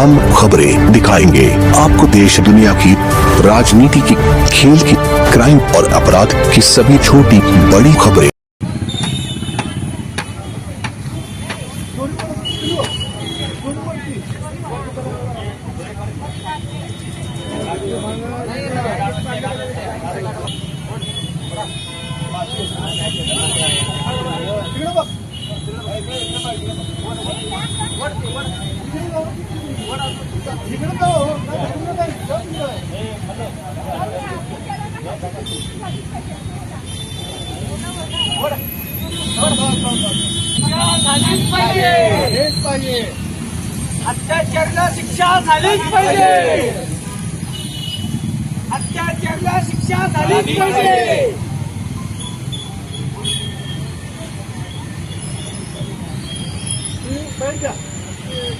हम खबरें दिखाएँगे। आपको देश, दुनिया की राजनीति की, खेल की क्राइम और अपराध की सभी छोटी, बड़ी खबरें। पाहिजे अत्याचारला शिक्षा झालीच पाहिजे. अत्याचारला शिक्षा झालीच पाहिजे.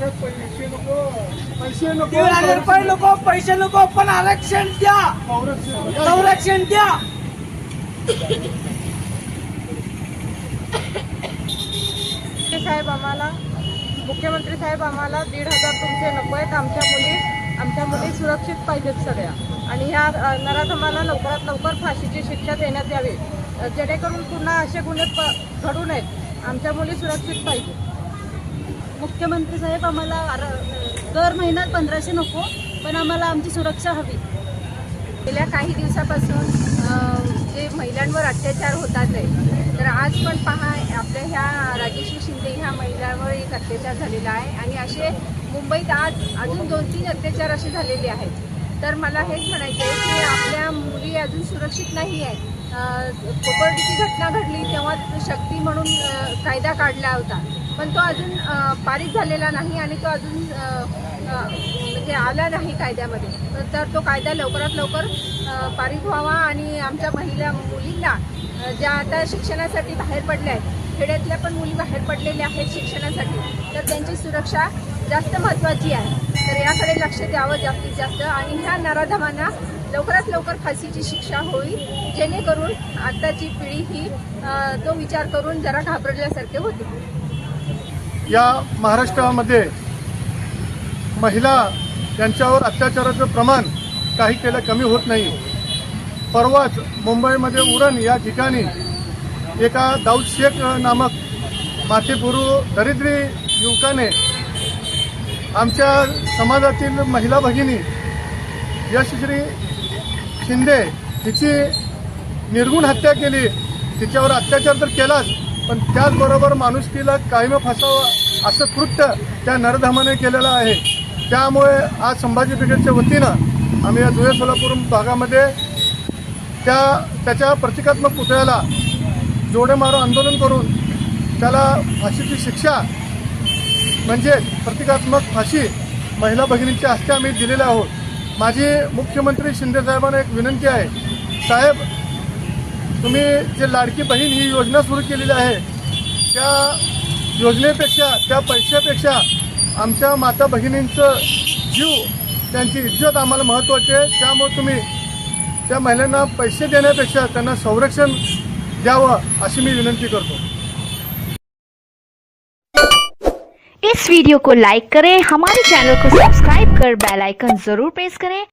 पैसे नको दीड हजार रुपये नको पैसे नको पण आरक्षण द्या संरक्षण द्या मुख्यमंत्री साहेब आम्हाला मुख्यमंत्री साहेब आम्हाला दीड हजार तुमचे नको आहेत. आमच्या मुली आमच्या मुली सुरक्षित पाहिजेत सगळ्या. आणि ह्या नराधमाला लवकरात लवकर फाशीची शिक्षा देण्यात यावी. जेणेकरून पुन्हा असे गुन्हे प- घडू नयेत. आमच्या मुली सुरक्षित पाहिजे मुख्यमंत्री साहेब आम्हाला आर- दर महिन्यात पंधराशे नको पण आम्हाला आमची सुरक्षा हवी. गेल्या काही दिवसापासून जे महिलांवर अत्याचार होतात आहे तर आज पण पहा आपल्या ह्या राजेश्री शिंदे ह्या महिलांवर एक अत्याचार झालेला आहे. आणि असे मुंबईत आज अजून दोन तीन अत्याचार असे झालेले आहेत. तर मला हेच म्हणायचं आहे की आपल्या मुली अजून सुरक्षित नाही आहेत. कोपर्डीची घटना घडली तेव्हा शक्ती म्हणून कायदा काढला होता. पण तो अजून पारित झालेला नाही आणि तो अजून म्हणजे आला नाही कायद्यामध्ये. तर- तो कायदा लवकरात लवकर पारित व्हावा आणि आमच्या महिला मुलींना ज्या आता शिक्षणासाठी बाहेर पडल्या आहेत खेड्यातल्या पण मुली बाहेर पडलेल्या आहेत शिक्षणासाठी तर त्यांची सुरक्षा जास्त महत्त्वाची आहे. तर याकडे लक्ष द्यावं जास्तीत जास्त आणि ह्या नराधमांना लवकरात लवकर फाशीची शिक्षा होईल जेणेकरून आत्ताची पिढी ही तो विचार करून जरा घाबरल्यासारखे होते. या महाराष्ट्रामध्ये महिला यांच्यावर अत्याचाराचं प्रमाण काही केलं कमी होत नाही. परवाच मुंबईमध्ये उरण या ठिकाणी एका दाऊद शेख नामक माथेपुरू दरिद्री युवकाने आमच्या समाजातील महिला भगिनी यशश्री शिंदे हिची निर्गुण हत्या केली. तिच्यावर अत्याचार तर केलाच पण त्याचबरोबर माणुसकीला कायम फसावं असं कृत्य त्या नरधामाने केलेलं आहे. त्यामुळे आज संभाजी ब्रिगेडच्या वतीनं आम्ही या धुळे सोलापूर भागामध्ये त्या त्याच्या प्रतिकात्मक पुतळ्याला जोडे मारो आंदोलन करून त्याला फाशीची शिक्षा म्हणजे प्रतिकात्मक फाशी महिला भगिनींच्या हस्ते आम्ही दिलेल्या आहोत. माझी मुख्यमंत्री शिंदे साहेबांना एक विनंती आहे. साहेब तुम्ही जे लाडकी बहीण ही योजना सुरू केलेली आहे त्या योजनेपेक्षा त्या पैशापेक्षा आमच्या माता भगिनींचं जीव त्यांची इज्जत आम्हाला महत्त्वाची आहे. त्यामुळे तुम्ही त्या महिलांना पैसे देण्यापेक्षा त्यांना संरक्षण द्यावं अशी मी विनंती करतो. इस वीडियो को लाइक करें हमारे चैनल को सब्सक्राइब कर बेल आइकन जरूर प्रेस करें।